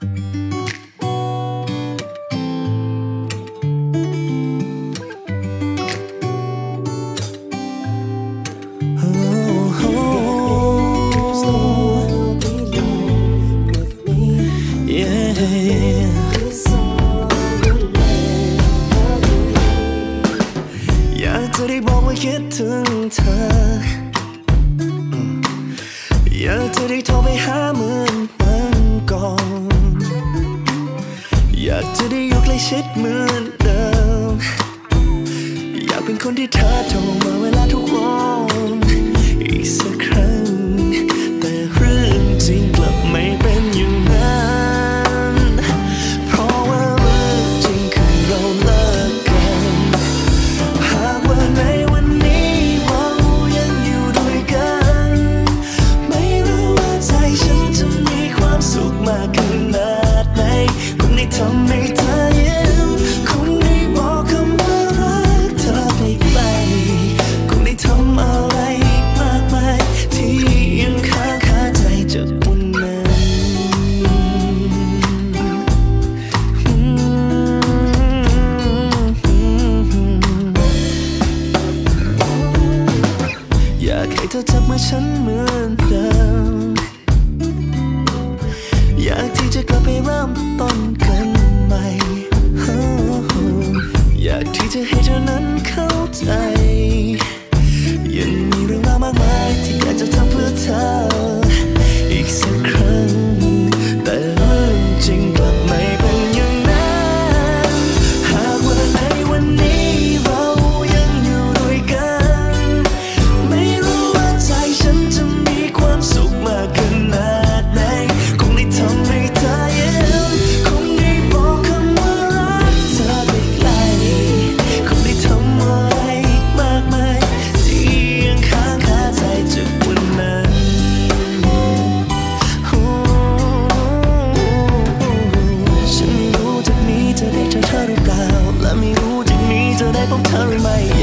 อยากจะได้บอกว่าคิดถึงเธอ อยากจะได้โทรไปหาเหมือนวันก่อน อยากจะได้อยู่ใกล้ชิดเหมือนเดิม อยากเป็นคนที่เธอโทรมาเวลาทุกวันอีกสักครั้ง แต่เรื่องจริง ฉันเหมือนเดิม อยากที่จะกลับไปเริ่มต้นกันใหม่ อยากที่จะให้เธอนั้นเข้าใจ I'm turn my.